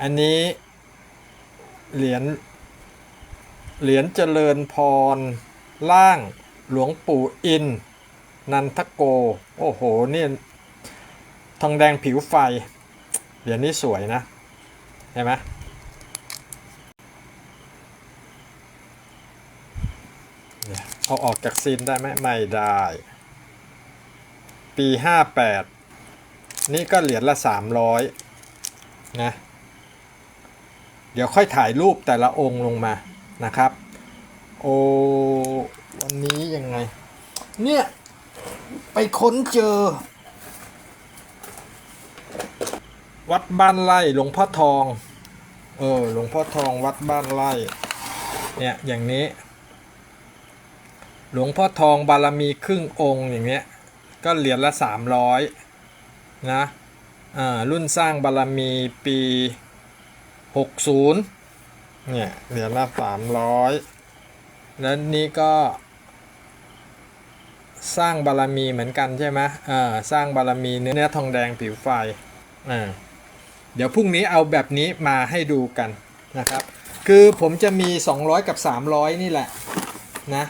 อันนี้เหรียญเหรียญเจริญพร ล่างหลวงปู่อิน นันทโก โอ้โหเนี่ยทองแดงผิวไฟ เหรียญนี้สวยนะ เห็นไหมเนี่ยเอาออกจากซีนได้ไหมไม่ได้ ปี 58 นี่ก็เหรียญละ 300 นะ เดี๋ยวค่อยถ่ายรูปแต่ละองค์ลงมานะครับ โอ้วันนี้ยังไง เนี่ย ไปค้นเจอ วัดบ้านไร่หลวงพ่อทอง เออหลวงพ่อทองวัดบ้านไร่เนี่ยอย่างนี้ หลวงพ่อทองบารมีครึ่งองค์อย่างเงี้ยก็เหรียญละ 300นะอ่ารุ่นสร้างบารมีปี 60เนี่ยเหรียญละ300แล้วนี้ก็ สร้างบารมีเหมือนกันใช่ไหมอ่าสร้างบารมีเนื้อเนื้อทองแดงผิวไฟอ่าเดี๋ยวพรุ่งนี้เอาแบบนี้มาให้ดูกันนะครับ คือผมจะมี 200 กับ 300 นี่แหละนะ